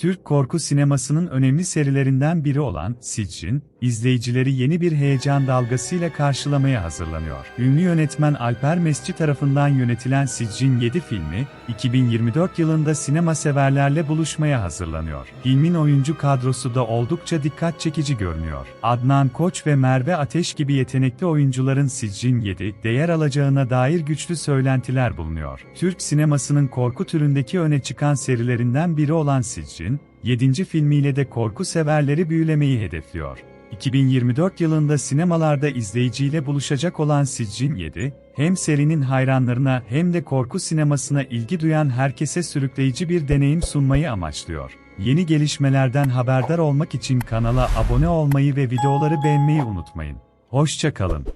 Türk korku sinemasının önemli serilerinden biri olan Sicin, izleyicileri yeni bir heyecan dalgasıyla karşılamaya hazırlanıyor. Ünlü yönetmen Alper Mesci tarafından yönetilen Sicin 7 filmi, 2024 yılında sinema severlerle buluşmaya hazırlanıyor. Filmin oyuncu kadrosu da oldukça dikkat çekici görünüyor. Adnan Koç ve Merve Ateş gibi yetenekli oyuncuların Sicin 7'de yer alacağına dair güçlü söylentiler bulunuyor. Türk sinemasının korku türündeki öne çıkan serilerinden biri olan Sicin, 7. filmiyle de korku severleri büyülemeyi hedefliyor. 2024 yılında sinemalarda izleyiciyle buluşacak olan Sicin 7, hem serinin hayranlarına hem de korku sinemasına ilgi duyan herkese sürükleyici bir deneyim sunmayı amaçlıyor. Yeni gelişmelerden haberdar olmak için kanala abone olmayı ve videoları beğenmeyi unutmayın. Hoşça kalın.